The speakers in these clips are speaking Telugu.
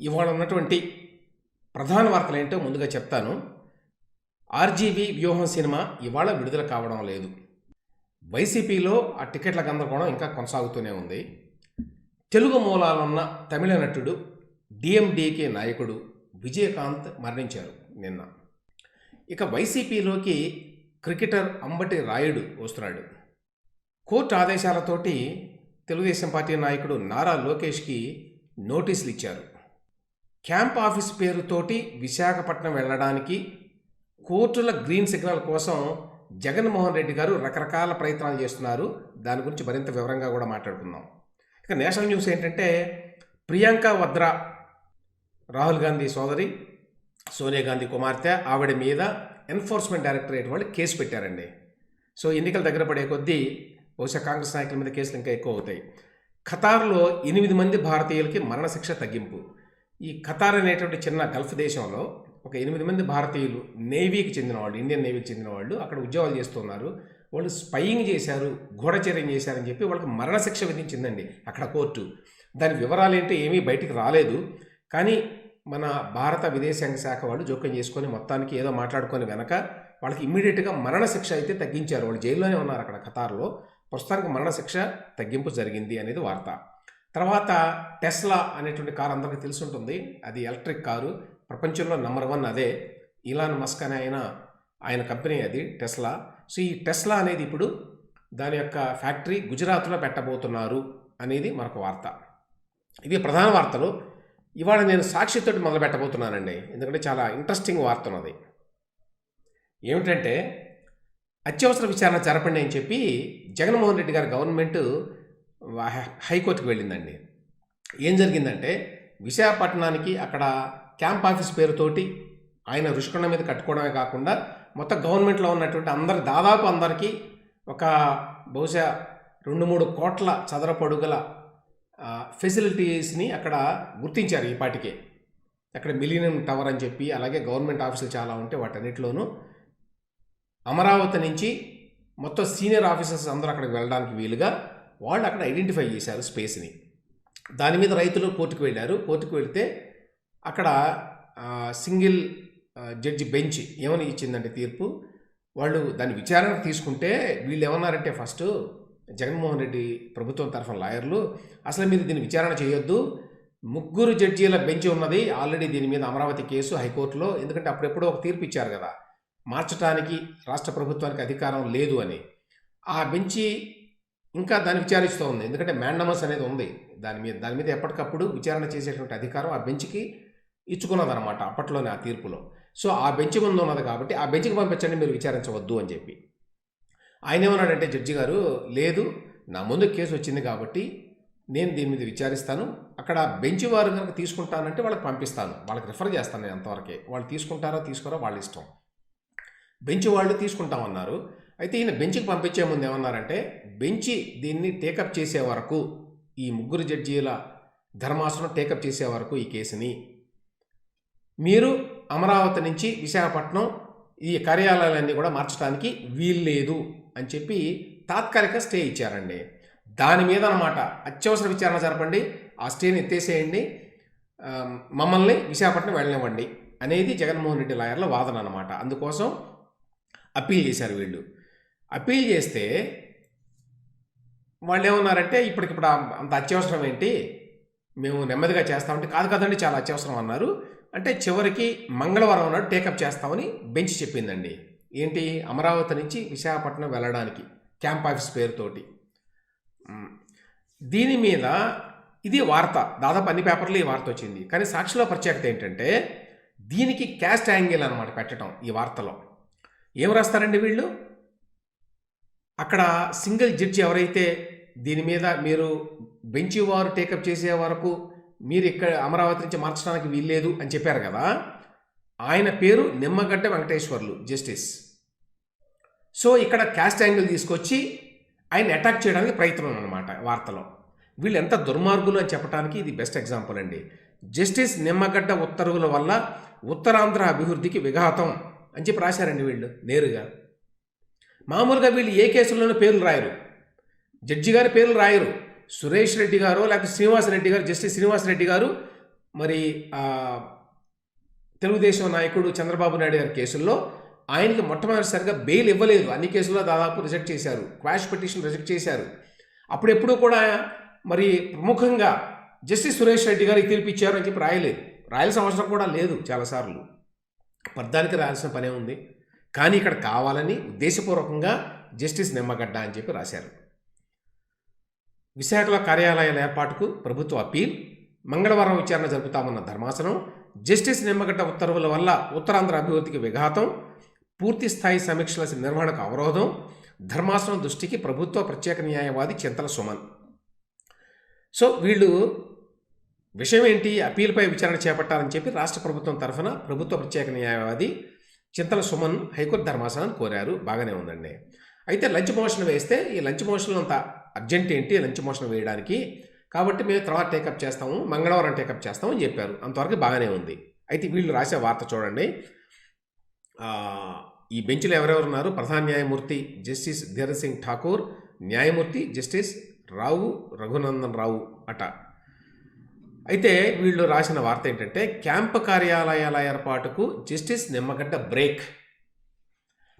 ఇవాళ ఉన్నటువంటి ప్రధాన వార్తలు ఏంటో ముందుగా చెప్తాను. ఆర్జీబీ వ్యూహం సినిమా ఇవాళ విడుదల కావడం లేదు. వైసీపీలో ఆ టికెట్ల గందరగోళం ఇంకా కొనసాగుతూనే ఉంది. తెలుగు మూలాలున్న తమిళ నటుడు డిఎండికే నాయకుడు విజయకాంత్ మరణించారు నిన్న. ఇక వైసీపీలోకి క్రికెటర్ అంబటి రాయుడు వస్తున్నాడు. కోర్టు ఆదేశాలతోటి తెలుగుదేశం పార్టీ నాయకుడు నారా లోకేష్కి నోటీసులు ఇచ్చారు. క్యాంప్ ఆఫీస్ పేరుతోటి విశాఖపట్నం వెళ్ళడానికి కోర్టుల గ్రీన్ సిగ్నల్ కోసం జగన్మోహన్ రెడ్డి గారు రకరకాల ప్రయత్నాలు చేస్తున్నారు. దాని గురించి మరింత వివరంగా కూడా మాట్లాడుకుందాం. ఇక నేషనల్ న్యూస్ ఏంటంటే ప్రియాంక వద్రా రాహుల్ గాంధీ సోదరి సోనియా గాంధీ కుమార్తె ఆవిడ మీద ఎన్ఫోర్స్మెంట్ డైరెక్టరేట్ వాళ్ళు కేసు పెట్టారండి. సో ఎన్నికల దగ్గర పడే కొద్దీ బహుశా కాంగ్రెస్ నాయకుల మీద కేసులు ఇంకా ఎక్కువ అవుతాయి. ఖతార్లో ఎనిమిది మంది భారతీయులకి మరణశిక్ష తగ్గింపు. ఈ ఖతార్ అనేటువంటి చిన్న గల్ఫ్ దేశంలో ఒక ఎనిమిది మంది భారతీయులు నేవీకి చెందిన వాళ్ళు ఇండియన్ నేవీకి చెందిన వాళ్ళు అక్కడ ఉద్యోగాలు చేస్తున్నారు. వాళ్ళు స్పయింగ్ చేశారు గూఢచర్యం చేశారని చెప్పి వాళ్ళకి మరణశిక్ష విధించిందండి అక్కడ కోర్టు. దాని వివరాలు ఏంటో ఏమీ బయటికి రాలేదు. కానీ మన భారత విదేశాంగ శాఖ వాళ్ళు జోక్యం చేసుకొని మొత్తానికి ఏదో మాట్లాడుకొని వెనక వాళ్ళకి ఇమ్మీడియట్గా మరణశిక్ష అయితే తగ్గించారు. వాళ్ళు జైల్లోనే ఉన్నారు అక్కడ ఖతార్లో. ప్రస్తుతానికి మరణశిక్ష తగ్గింపు జరిగింది అనేది వార్త. తర్వాత టెస్లా అనేటువంటి కారు అందరికీ తెలిసి ఉంటుంది అది ఎలక్ట్రిక్ కారు. ప్రపంచంలో నెంబర్ వన్ అదే. ఇలాన్ మస్క్ అనే ఆయన ఆయన కంపెనీ అది టెస్లా. సో ఈ టెస్లా అనేది ఇప్పుడు దాని యొక్క ఫ్యాక్టరీ గుజరాత్లో పెట్టబోతున్నారు అనేది మరొక వార్త. ఇవి ప్రధాన వార్తలు. ఇవాళ నేను సాక్షితోటి మొదలు పెట్టబోతున్నానండి. ఎందుకంటే చాలా ఇంట్రెస్టింగ్ వార్త ఉన్నది. ఏమిటంటే అత్యవసర విచారణ జరపండి అని చెప్పి జగన్మోహన్ రెడ్డి గారి గవర్నమెంట్ హైకోర్టుకు వెళ్ళిందండి. ఏం జరిగిందంటే విశాఖపట్నానికి అక్కడ క్యాంప్ ఆఫీస్ పేరుతోటి ఆయన రుషికొండ మీద కట్టుకోవడమే కాకుండా మొత్తం గవర్నమెంట్లో ఉన్నటువంటి అందరి దాదాపు అందరికీ ఒక బహుశా రెండు మూడు కోట్ల చదరపడుగల ఫెసిలిటీస్ని అక్కడ గుర్తించారు ఈ పాటికే. అక్కడ మిలీనియం టవర్ అని చెప్పి అలాగే గవర్నమెంట్ ఆఫీసులు చాలా ఉంటే వాటన్నిటిలోనూ అమరావతి నుంచి మొత్తం సీనియర్ ఆఫీసర్స్ అందరూ అక్కడికి వెళ్ళడానికి వీలుగా వాళ్ళు అక్కడ ఐడెంటిఫై చేశారు స్పేస్ని. దాని మీద రైతులు కోర్టుకు వెళ్ళారు. కోర్టుకు వెళితే అక్కడ సింగిల్ జడ్జి బెంచ్ ఏమని ఇచ్చిందంటే తీర్పు. వాళ్ళు దాన్ని విచారణ తీసుకుంటే వీళ్ళు ఏమన్నారంటే ఫస్ట్ జగన్మోహన్ రెడ్డి ప్రభుత్వం తరఫున లాయర్లు అసలు మీరు దీన్ని విచారణ చేయొద్దు. ముగ్గురు జడ్జీల బెంచ్ ఉన్నది. ఆల్రెడీ దీని మీద అమరావతి కేసు హైకోర్టులో. ఎందుకంటే అప్పుడెప్పుడో ఒక తీర్పు ఇచ్చారు కదా. మార్చడానికి రాష్ట్ర ప్రభుత్వానికి అధికారం లేదు అని. ఆ బెంచి ఇంకా దాన్ని విచారిస్తూ ఉంది ఎందుకంటే మ్యాండమస్ అనేది ఉంది. దాని మీద దాని మీద ఎప్పటికప్పుడు విచారణ చేసేటువంటి అధికారం ఆ బెంచ్కి ఇచ్చుకున్నదనమాట అప్పట్లోనే ఆ తీర్పులో. సో ఆ బెంచ్ ముందు ఉన్నది కాబట్టి ఆ బెంచ్కి పంపించండి మీరు విచారించవద్దు అని చెప్పి. ఆయన ఏమన్నాడంటే జడ్జి గారు లేదు నా ముందు కేసు వచ్చింది కాబట్టి నేను దీని మీద విచారిస్తాను. అక్కడ బెంచ్ వారు కనుక తీసుకుంటానంటే వాళ్ళకి పంపిస్తాను. వాళ్ళకి రిఫర్ చేస్తాను నేను అంతవరకే. వాళ్ళు తీసుకుంటారో తీసుకోరో వాళ్ళ ఇష్టం. బెంచ్ వాళ్ళు తీసుకుంటామన్నారు. అయితే ఈయన బెంచ్కి పంపించే ముందు ఏమన్నారంటే బెంచి దీన్ని టేకప్ చేసే వరకు ఈ ముగ్గురు జడ్జీల ధర్మాసనం టేకప్ చేసే వరకు ఈ కేసుని. మీరు అమరావతి నుంచి విశాఖపట్నం ఈ కార్యాలయాలన్నీ కూడా మార్చడానికి వీల్లేదు అని చెప్పి తాత్కాలిక స్టే ఇచ్చారండి. దాని మీద అనమాట అత్యవసర విచారణ జరపండి ఆ స్టేని ఎత్తేసేయండి మమ్మల్ని విశాఖపట్నం వెళ్ళనివ్వండి అనేది జగన్మోహన్ రెడ్డి లాయర్ల వాదన అనమాట అందుకోసం అప్పీల్ చేశారు వీళ్ళు. అప్పీల్ చేస్తే వాళ్ళు ఏమన్నారంటే ఇప్పటికిప్పుడు అంత అత్యవసరం ఏంటి? మేము నెమ్మదిగా చేస్తామంటే కాదు కదండి చాలా అత్యవసరం అన్నారు. అంటే చివరికి మంగళవారం నాడు టేకప్ చేస్తామని బెంచ్ చెప్పిందండి. ఏంటి? అమరావతి నుంచి విశాఖపట్నం వెళ్ళడానికి క్యాంప్ ఆఫీస్ పేరుతోటి. దీని మీద ఇది వార్త. దాదాపు అన్ని పేపర్లు ఈ వార్త వచ్చింది. కానీ సాక్షిలో ప్రత్యేకత ఏంటంటే దీనికి క్యాస్ట్ యాంగిల్ అనమాట పెట్టడం ఈ వార్తలో. ఏం రాస్తారండి వీళ్ళు? అక్కడ సింగిల్ జడ్జి ఎవరైతే దీని మీద మీరు బెంచి వారు టేకప్ చేసే వరకు మీరు ఇక్కడ అమరావతి నుంచి మార్చడానికి వీల్లేదు అని చెప్పారు కదా ఆయన పేరు నిమ్మగడ్డ వెంకటేశ్వర్లు జస్టిస్. సో ఇక్కడ క్యాస్ట్ యాంగిల్ తీసుకొచ్చి ఆయన అటాక్ చేయడానికి ప్రయత్నం అనమాట వార్తలో. వీళ్ళు ఎంత దుర్మార్గులు అని చెప్పడానికి ఇది బెస్ట్ ఎగ్జాంపుల్ అండి. జస్టిస్ నిమ్మగడ్డ ఉత్తర్వుల వల్ల ఉత్తరాంధ్ర అభివృద్ధికి విఘాతం అని చెప్పి రాశారండి వీళ్ళు నేరుగా. మామూలుగా వీళ్ళు ఏ కేసుల్లోనూ పేర్లు రాయరు. జడ్జి గారి పేర్లు రాయరు. సురేష్ రెడ్డి గారు లేకపోతే శ్రీనివాస్ రెడ్డి గారు జస్టిస్ శ్రీనివాస్ రెడ్డి గారు మరి తెలుగుదేశం నాయకుడు చంద్రబాబు నాయుడు గారి కేసుల్లో ఆయనకి మొట్టమొదటిసారిగా బెయిల్ ఇవ్వలేదు. అన్ని కేసుల్లో దాదాపు రిజెక్ట్ చేశారు. క్వాష్ పిటిషన్ రిజెక్ట్ చేశారు. అప్పుడెప్పుడు కూడా మరి ప్రముఖంగా జస్టిస్ సురేష్ రెడ్డి గారికి తీర్పు ఇచ్చారు అని చెప్పి రాయలేదు. రాయాల్సిన అవసరం కూడా లేదు చాలాసార్లు. పద్దానికి రాయాల్సిన పనే ఉంది. కానీ ఇక్కడ కావాలని ఉద్దేశపూర్వకంగా జస్టిస్ నిమ్మగడ్డ అని చెప్పి రాశారు. విశాఖలో కార్యాలయాల ఏర్పాటుకు ప్రభుత్వ అప్పీల్ మంగళవారం విచారణ జరుపుతామన్న ధర్మాసనం జస్టిస్ నిమ్మగడ్డ ఉత్తర్వుల వల్ల ఉత్తరాంధ్ర అభివృద్ధికి విఘాతం పూర్తి స్థాయి సమీక్షల నిర్వహణకు అవరోధం ధర్మాసనం దృష్టికి ప్రభుత్వ ప్రత్యేక న్యాయవాది చింతల సుమన్. సో వీళ్ళు విషయం ఏంటి? అప్పీల్పై విచారణ చేపట్టాలని చెప్పి రాష్ట్ర ప్రభుత్వం తరఫున ప్రభుత్వ ప్రత్యేక న్యాయవాది చింతల సుమన్ హైకోర్టు ధర్మాసనాన్ని కోరారు. బాగానే ఉందండి. అయితే లంచ్ మోషన్ వేస్తే ఈ లంచ్ మోషన్ అంత అర్జెంట్ ఏంటి? లంచ్ మోషన్ వేయడానికి. కాబట్టి మేము తర్వాత టేకప్ చేస్తాము. మంగళవారం టేకప్ చేస్తాము అని చెప్పారు. అంతవరకు బాగానే ఉంది. అయితే వీళ్ళు రాసే వార్త చూడండి. ఈ బెంచ్లో ఎవరెవరు ఉన్నారు? ప్రధాన న్యాయమూర్తి జస్టిస్ ధీరజ్ సింగ్ ఠాకూర్ న్యాయమూర్తి జస్టిస్ రావు రఘునందన్ రావు అట. అయితే వీళ్ళు రాసిన వార్త ఏంటంటే క్యాంపు కార్యాలయాల ఏర్పాటుకు జస్టిస్ నిమ్మగడ్డ బ్రేక్.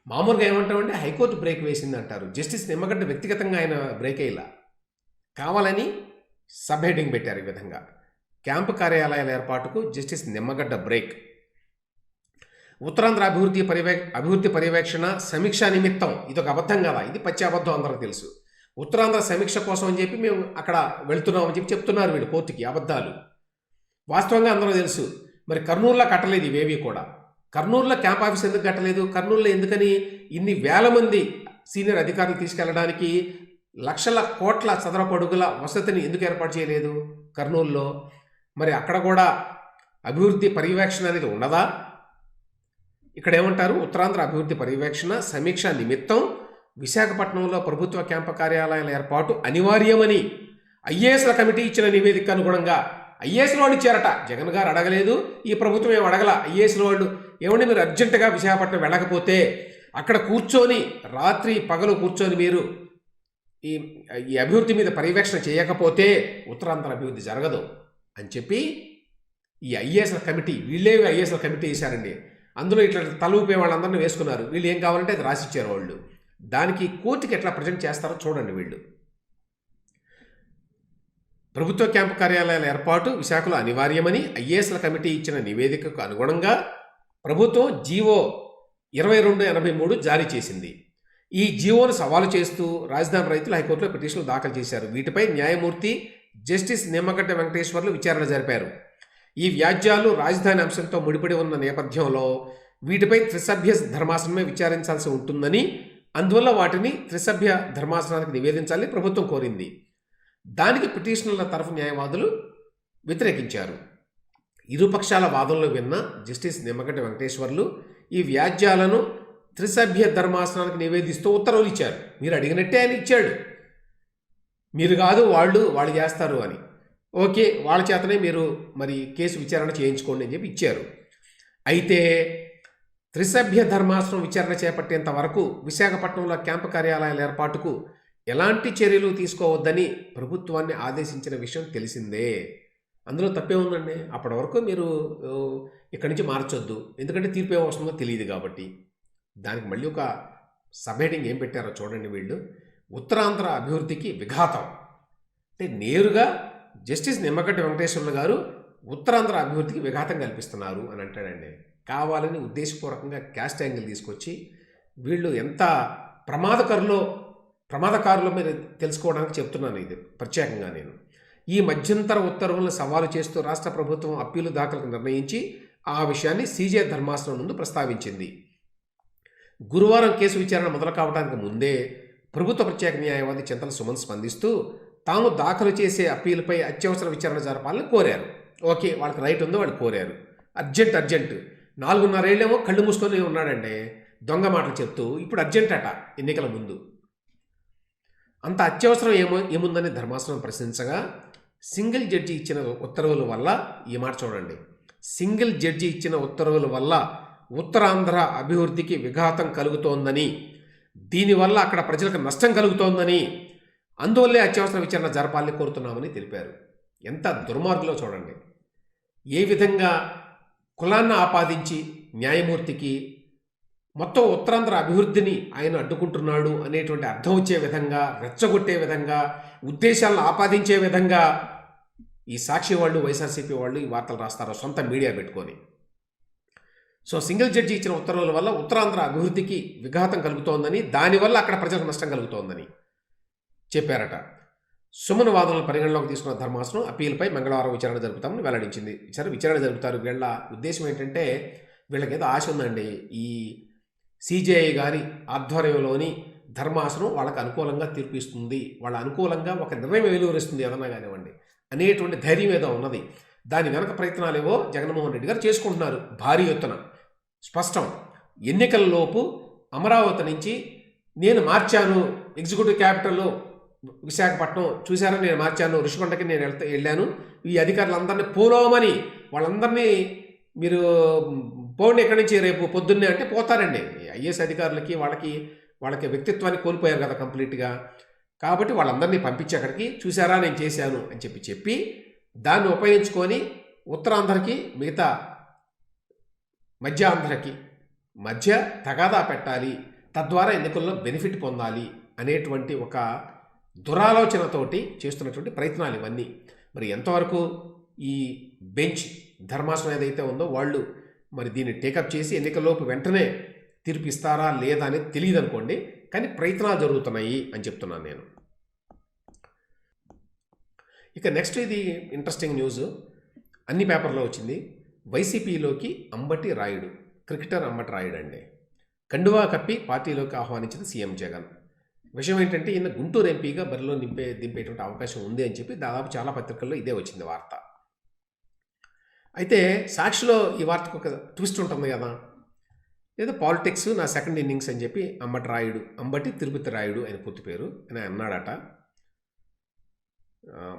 మామూలుగా ఏమంటామంటే హైకోర్టు బ్రేక్ వేసింది అంటారు జస్టిస్ నిమ్మగడ్డ వ్యక్తిగతంగా ఆయన బ్రేక్ అయ్యేలా కావాలని సబ్ హెడింగ్ పెట్టారు ఈ విధంగా. క్యాంపు కార్యాలయాల ఏర్పాటుకు జస్టిస్ నిమ్మగడ్డ బ్రేక్. ఉత్తరాంధ్ర అభివృద్ధి పర్యవే అభివృద్ధి పర్యవేక్షణ సమీక్ష నిమిత్తం. ఇది ఒక అబద్ధం కదా ఇది పచ్చి అబద్ధం అందరికి తెలుసు. ఉత్తరాంధ్ర సమీక్ష కోసం అని చెప్పి మేము అక్కడ వెళ్తున్నామని చెప్పి చెప్తున్నారు వీళ్ళు కోర్టుకి అబద్ధాలు. వాస్తవంగా అందరూ తెలుసు మరి కర్నూలులో కట్టలేదు ఇవేవి కూడా. కర్నూలులో క్యాంప్ ఆఫీస్ ఎందుకు కట్టలేదు? కర్నూలులో ఎందుకని ఇన్ని వేల మంది సీనియర్ అధికారులు తీసుకెళ్ళడానికి లక్షల కోట్ల చదరపు అడుగుల వసతిని ఎందుకు ఏర్పాటు చేయలేదు కర్నూలులో? మరి అక్కడ కూడా అభివృద్ధి పర్యవేక్షణ అనేది ఉండదా ఇక్కడ ఏమంటారు? ఉత్తరాంధ్ర అభివృద్ధి పర్యవేక్షణ సమీక్ష నిమిత్తం విశాఖపట్నంలో ప్రభుత్వ క్యాంపు కార్యాలయాల ఏర్పాటు అనివార్యమని ఐఏఎస్ల కమిటీ ఇచ్చిన నివేదిక అనుగుణంగా ఐఏఎస్ల వాళ్ళు ఇచ్చారట జగన్ గారు అడగలేదు ఈ ప్రభుత్వం ఏమి అడగల? ఐఏఎస్ల వాళ్ళు ఏమంటే మీరు అర్జెంటుగా విశాఖపట్నం వెళ్ళకపోతే అక్కడ కూర్చొని రాత్రి పగలు కూర్చొని మీరు ఈ ఈ అభివృద్ధి మీద పర్యవేక్షణ చేయకపోతే ఉత్తరాంధ్ర అభివృద్ధి జరగదు అని చెప్పి ఈ ఐఏఎస్ల కమిటీ వీళ్ళే ఐఏఎస్ల కమిటీ వేశారండి. అందులో ఇట్లా తలూపే వాళ్ళందరినీ వేసుకున్నారు. వీళ్ళు ఏం కావాలంటే అది రాసిచ్చారు వాళ్ళు. దానికి కోర్టుకి ఎట్లా ప్రజెంట్ చేస్తారో చూడండి వీళ్ళు. ప్రభుత్వ క్యాంపు కార్యాలయాల ఏర్పాటు విశాఖలో అనివార్యమని ఐఏఎస్ల కమిటీ ఇచ్చిన నివేదికకు అనుగుణంగా ప్రభుత్వం జీవో ఇరవై రెండు ఎనభై మూడు జారీ చేసింది. ఈ జీవోను సవాలు చేస్తూ రాజధాని రైతులు హైకోర్టులో పిటిషన్లు దాఖలు చేశారు. వీటిపై న్యాయమూర్తి జస్టిస్ నిమ్మగడ్డ వెంకటేశ్వర్లు విచారణ జరిపారు. ఈ వ్యాజ్యాలు రాజధాని అంశంతో ముడిపడి ఉన్న నేపథ్యంలో వీటిపై త్రిసభ్య ధర్మాసనమే విచారించాల్సి ఉంటుందని అందువల్ల వాటిని త్రిసభ్య ధర్మాసనానికి నివేదించాలని ప్రభుత్వం కోరింది. దానికి పిటిషనర్ల తరఫు న్యాయవాదులు వ్యతిరేకించారు. ఇరుపక్షాల వాదనలు విన్న జస్టిస్ నిమ్మగడ్డ వెంకటేశ్వర్లు ఈ వ్యాజ్యాలను త్రిసభ్య ధర్మాసనానికి నివేదిస్తూ ఉత్తర్వులు ఇచ్చారు. మీరు అడిగినట్టే ఆయన ఇచ్చాడు. మీరు కాదు వాళ్ళు వాళ్ళు చేస్తారు అని. ఓకే వాళ్ళ చేతనే మీరు మరి కేసు విచారణ చేయించుకోండి అని చెప్పి ఇచ్చారు. అయితే త్రిసభ్య ధర్మాసనం విచారణ చేపట్టేంత వరకు విశాఖపట్నంలో క్యాంపు కార్యాలయాల ఏర్పాటుకు ఎలాంటి చర్యలు తీసుకోవద్దని ప్రభుత్వాన్ని ఆదేశించిన విషయం తెలిసిందే. అందులో తప్పే ఉందండి? అప్పటి వరకు మీరు ఇక్కడి నుంచి మార్చొద్దు. ఎందుకంటే తీర్పు ఏం తెలియదు కాబట్టి. దానికి మళ్ళీ ఒక సబ్ హెడింగ్ ఏం పెట్టారో చూడండి వీళ్ళు. ఉత్తరాంధ్ర అభివృద్ధికి విఘాతం. అంటే నేరుగా జస్టిస్ నిమ్మగడ్డ వెంకటేశ్వర్లు గారు ఉత్తరాంధ్ర అభివృద్ధికి విఘాతం కల్పిస్తున్నారు అని అంటాడండి. కావాలని ఉద్దేశపూర్వకంగా క్యాస్ట్ యాంగిల్ తీసుకొచ్చి వీళ్ళు ఎంత ప్రమాదకరులో ప్రమాదకారుల మీద తెలుసుకోవడానికి చెప్తున్నాను ఇది ప్రత్యేకంగా నేను. ఈ మధ్యంతర ఉత్తర్వులను సవాలు చేస్తూ రాష్ట్ర ప్రభుత్వం అప్పీలు దాఖలకు నిర్ణయించి ఆ విషయాన్ని సీజే ధర్మాసనం ముందు ప్రస్తావించింది. గురువారం కేసు విచారణ మొదలు కావడానికి ముందే ప్రభుత్వ ప్రత్యేక న్యాయవాది చింతల సుమన్ స్పందిస్తూ తాము దాఖలు చేసే అప్పీలపై అత్యవసర విచారణ జరపాలని కోరారు. ఓకే వాళ్ళకి రైట్ ఉందో వాళ్ళు కోరారు. Urgent urgent. నాలుగున్నరేళ్ళేమో కళ్ళు మూసుకొని ఉన్నాడండి దొంగ మాటలు చెప్తూ ఇప్పుడు అర్జెంట్ అట ఎన్నికల ముందు. అంత అత్యవసరం ఏమో ఏముందని ధర్మాసనం ప్రశ్నించగా సింగిల్ జడ్జి ఇచ్చిన ఉత్తర్వుల వల్ల ఈ మాట చూడండి. సింగిల్ జడ్జి ఇచ్చిన ఉత్తర్వుల వల్ల ఉత్తరాంధ్ర అభివృద్ధికి విఘాతం కలుగుతోందని దీనివల్ల అక్కడ ప్రజలకు నష్టం కలుగుతోందని అందువల్లే అత్యవసర విచారణ జరపాలని కోరుతున్నామని తెలిపారు. ఎంత దుర్మార్గులో చూడండి. ఏ విధంగా కులాన్ని ఆపాదించి న్యాయమూర్తికి మొత్తం ఉత్తరాంధ్ర అభివృద్ధిని ఆయన అడ్డుకుంటున్నాడు అనేటువంటి అర్థం వచ్చే విధంగా రెచ్చగొట్టే విధంగా ఉద్దేశాలను ఆపాదించే విధంగా ఈ సాక్షి వాళ్ళు వైఎస్ఆర్సీపీ వాళ్ళు ఈ వార్తలు రాస్తారు సొంత మీడియా పెట్టుకొని. సో సింగిల్ జడ్జి ఇచ్చిన ఉత్తర్వుల వల్ల ఉత్తరాంధ్ర అభివృద్ధికి విఘాతం కలుగుతోందని దానివల్ల అక్కడ ప్రజలకు నష్టం కలుగుతోందని చెప్పారట. సుమన్ వాదనలు పరిగణలోకి తీసుకున్న ధర్మాసనం అప్పీల్పై మంగళవారం విచారణ జరుపుతామని వెల్లడించింది. విచారణ విచారణ జరుపుతారు. వీళ్ళ ఉద్దేశం ఏంటంటే వీళ్ళకి ఏదో ఆశ ఉందండి. ఈ సిజేఐ గారి ఆధ్వర్యంలోని ధర్మాసనం వాళ్ళకి అనుకూలంగా తీర్పు ఇస్తుంది వాళ్ళ అనుకూలంగా ఒక నిర్ణయం వెలువరిస్తుంది ఏదన్నా కానివ్వండి. అనేటువంటి ధైర్యం ఏదో ఉన్నది. దాని వెనక ప్రయత్నాలు ఏవో జగన్మోహన్ రెడ్డి గారు చేసుకుంటున్నారు భారీ ఎత్తున. స్పష్టం. ఎన్నికలలోపు అమరావతి నుంచి నేను మార్చాను. ఎగ్జిక్యూటివ్ క్యాపిటల్లో విశాఖపట్నం చూశారా నేను మార్చాను. ఋషికొండకి నేను వెళ్తా వెళ్ళాను. ఈ అధికారులందరినీ పోలోమని వాళ్ళందరినీ మీరు పోండి ఎక్కడి నుంచి రేపు పొద్దున్నే అంటే పోతారండి. ఐఏఎస్ అధికారులకి వాళ్ళకి వాళ్ళకి వ్యక్తిత్వాన్ని కోల్పోయారు కదా కంప్లీట్గా. కాబట్టి వాళ్ళందరినీ పంపించి అక్కడికి చూసారా నేను చేశాను అని చెప్పి చెప్పి దాన్ని ఉపయోగించుకొని ఉత్తరాంధ్రకి మిగతా మధ్య ఆంధ్రకి మధ్య తగాదా పెట్టాలి. తద్వారా ఎన్నికల్లో బెనిఫిట్ పొందాలి అనేటువంటి ఒక దురాలోచనతోటి చేస్తున్నటువంటి ప్రయత్నాలు ఇవన్నీ. మరి ఎంతవరకు ఈ బెంచ్ ధర్మాసనం ఏదైతే ఉందో వాళ్ళు మరి దీన్ని టేకప్ చేసి ఎన్నికల్లోపు వెంటనే తీర్పు ఇస్తారా లేదా అనేది తెలియదు అనుకోండి కానీ ప్రయత్నాలు జరుగుతున్నాయి అని చెప్తున్నాను నేను. ఇక నెక్స్ట్ ఇది ఇంట్రెస్టింగ్ న్యూస్. అన్ని పేపర్లో వచ్చింది. వైసీపీలోకి అంబటి రాయుడు క్రికెటర్ అంబటి రాయుడు అండి కండువా కప్పి పార్టీలోకి ఆహ్వానించిన సీఎం జగన్. విషయం ఏంటంటే ఈయన గుంటూరు ఎంపీగా బరిలో నింపే దింపేటువంటి అవకాశం ఉంది అని చెప్పి దాదాపు చాలా పత్రికల్లో ఇదే వచ్చింది వార్త. అయితే సాక్షిలో ఈ వార్తకు ఒక ట్విస్ట్ ఉంటుంది కదా. ఏదో పాలిటిక్స్ నా సెకండ్ ఇన్నింగ్స్ అని చెప్పి అంబటి రాయుడు అంబటి తిరుపతి రాయుడు ఆయన పూర్తి పేరు అని అన్నాడట.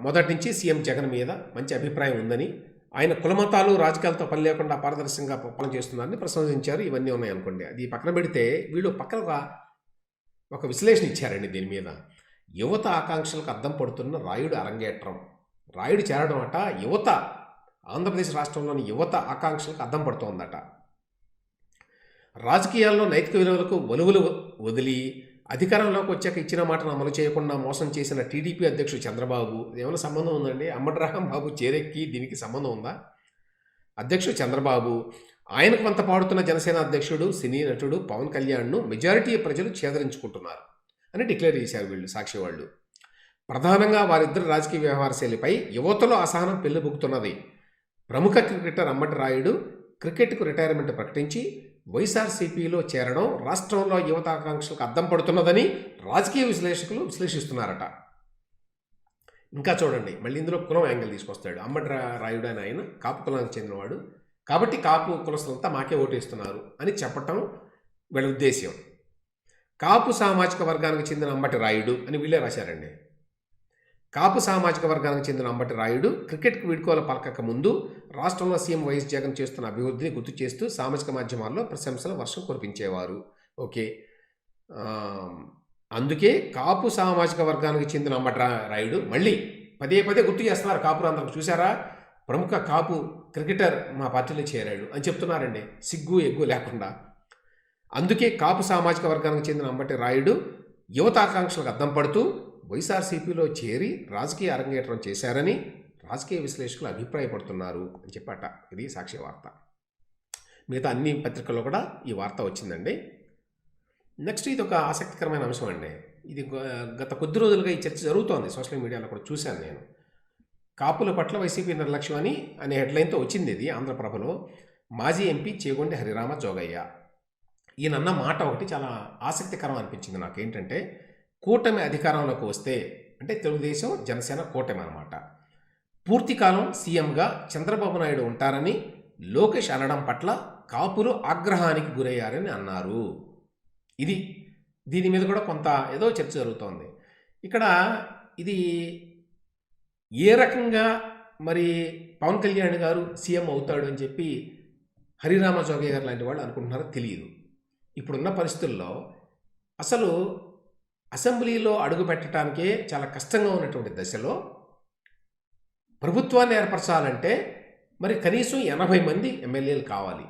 మొదటి నుంచి సీఎం జగన్ మీద మంచి అభిప్రాయం ఉందని ఆయన కులమతాలు రాజకీయాలతో పని లేకుండా పారదర్శకంగా పాలన చేస్తున్నారని ప్రశంసించారు ఇవన్నీ ఉన్నాయి అనుకోండి అది పక్కన పెడితే వీళ్ళు పక్కన ఒక విశ్లేషణ ఇచ్చారండి దీని మీద. యువత ఆకాంక్షలకు అద్దం పడుతున్న రాయుడు అరంగేట్రం. రాయుడు చేరడం అట యువత ఆంధ్రప్రదేశ్ రాష్ట్రంలోని యువత ఆకాంక్షలకు అద్దం పడుతోందట. రాజకీయాల్లో నైతిక విలువలకు వలువలు వదిలి అధికారంలోకి వచ్చాక ఇచ్చిన మాటను అమలు చేయకుండా మోసం చేసిన టీడీపీ అధ్యక్షుడు చంద్రబాబు ఏమైనా సంబంధం ఉందండి? అమ్మడ్రహం బాబు చేరెక్కి దీనికి సంబంధం ఉందా? అధ్యక్షుడు చంద్రబాబు ఆయనకు వంత పాడుతున్న జనసేన అధ్యక్షుడు సినీ నటుడు పవన్ కళ్యాణ్ను మెజారిటీ ప్రజలు చేదరించుకుంటున్నారు అని డిక్లేర్ చేశారు వీళ్ళు సాక్షి వాళ్ళు. ప్రధానంగా వారిద్దరు రాజకీయ వ్యవహార శైలిపై యువతలో అసహనం పెళ్ళిబుకుతున్నది ప్రముఖ క్రికెటర్ అమ్మటి రాయుడు క్రికెట్కు రిటైర్మెంట్ ప్రకటించి వైఎస్ఆర్సీపీలో చేరడం రాష్ట్రంలో యువత ఆకాంక్షలకు అద్దం పడుతున్నదని రాజకీయ విశ్లేషకులు విశ్లేషిస్తున్నారట. ఇంకా చూడండి మళ్ళీ ఇందులో కులం యాంగిల్ తీసుకొస్తాడు. అమ్మటి రాయుడు అని ఆయన కాపు కులానికి చెందినవాడు కాబట్టి కాపు కులస్తులంతా మాకే ఓటేస్తున్నారు అని చెప్పటం వీళ్ళ ఉద్దేశ్యం. కాపు సామాజిక వర్గానికి చెందిన అంబటి రాయుడు అని వీళ్ళే రాశారండి. కాపు సామాజిక వర్గానికి చెందిన అంబటి రాయుడు క్రికెట్కు వీడ్కోల పలకక ముందు రాష్ట్రంలో సీఎం వైఎస్ జగన్ చేస్తున్న అభివృద్ధిని గుర్తు చేస్తూ సామాజిక మాధ్యమాల్లో ప్రశంసల వర్షం కురిపించేవారు. ఓకే. అందుకే కాపు సామాజిక వర్గానికి చెందిన అంబటి రాయుడు మళ్ళీ పదే పదే గుర్తు చేస్తున్నారు కాపురాంధ్రకు చూసారా ప్రముఖ కాపు క్రికెటర్ మా పార్టీలో చేరాడు అని చెప్తున్నారండి. సిగ్గు ఎగ్గు లేకుండా. అందుకే కాపు సామాజిక వర్గానికి చెందిన అంబటి రాయుడు యువత ఆకాంక్షలకు అద్దం పడుతూ వైఎస్ఆర్సీపీలో చేరి రాజకీయ అరంగేట్రం చేశారని రాజకీయ విశ్లేషకులు అభిప్రాయపడుతున్నారు అని చెప్పాట. ఇది సాక్షి వార్త. మిగతా అన్ని పత్రికల్లో కూడా ఈ వార్త వచ్చిందండి. నెక్స్ట్ ఇది ఒక ఆసక్తికరమైన అంశం అండి. ఇది గ- గత కొద్ది రోజులుగా ఈ చర్చ జరుగుతోంది. సోషల్ మీడియాలో కూడా చూశాను నేను. కాపుల పట్ల వైసీపీ నిర్లక్ష్యం అని అనే హెడ్లైన్తో వచ్చింది ఇది ఆంధ్రప్రభలో మాజీ ఎంపీ చేగొండి హరిరామ జోగయ్య. ఈయన అన్న మాట ఒకటి చాలా ఆసక్తికరం అనిపించింది నాకు ఏంటంటే కూటమి అధికారంలోకి వస్తే అంటే తెలుగుదేశం జనసేన కూటమి అనమాట పూర్తికాలం సీఎంగా చంద్రబాబు నాయుడు ఉంటారని లోకేష్ అనడం పట్ల కాపులు ఆగ్రహానికి గురయ్యారని అన్నారు. ఇది దీని మీద కూడా కొంత ఏదో చర్చ జరుగుతోంది. ఇక్కడ ఇది ఏ రకంగా మరి పవన్ కళ్యాణ్ గారు సీఎం అవుతాడు అని చెప్పి హరిరామ జోగయ్య గారు లాంటి వాళ్ళు అనుకుంటున్నారో తెలియదు. ఇప్పుడున్న పరిస్థితుల్లో అసలు అసెంబ్లీలో అడుగు పెట్టడానికే చాలా కష్టంగా ఉన్నటువంటి దశలో ప్రభుత్వాన్ని ఏర్పరచాలంటే మరి కనీసం ఎనభై మంది ఎమ్మెల్యేలు కావాలి.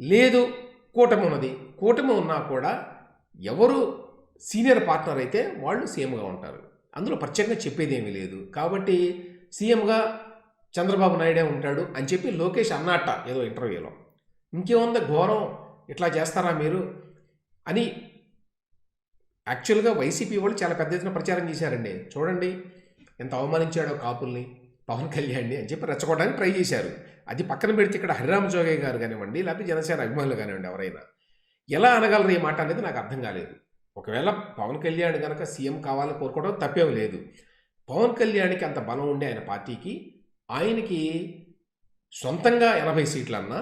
లేదు కూటమి ఉన్నది. కూటమి ఉన్నా కూడా ఎవరు సీనియర్ పార్ట్నర్ అయితే వాళ్ళు సీఎంగా ఉంటారు. అందులో ప్రత్యేకంగా చెప్పేదేమీ లేదు. కాబట్టి సీఎంగా చంద్రబాబు నాయుడే ఉంటాడు అని చెప్పి లోకేష్ అన్నట్ట ఏదో ఇంటర్వ్యూలో. ఇంకేముంది ఘోరం ఇట్లా చేస్తారా మీరు? అని యాక్చువల్గా వైసీపీ వాళ్ళు చాలా పెద్ద ఎత్తున ప్రచారం చేశారండి. చూడండి ఎంత అవమానించాడో కాపుల్ని పవన్ కళ్యాణ్ని అని చెప్పి రెచ్చగొట్టడానికి ట్రై చేశారు. అది పక్కన పెడితే ఇక్కడ హరిరామ జోగయ్య గారు కానివ్వండి లేకపోతే జనసేన అభిమానులు కానివ్వండి ఎవరైనా. ఎలా అనగలరు ఈ మాట అనేది నాకు అర్థం కాలేదు. ఒకవేళ పవన్ కళ్యాణ్ కనుక సీఎం కావాలని కోరుకోవడం తప్పేం లేదు. పవన్ కళ్యాణ్కి అంత బలం ఉండే ఆయన పార్టీకి ఆయనకి సొంతంగా ఎనభై సీట్లన్నా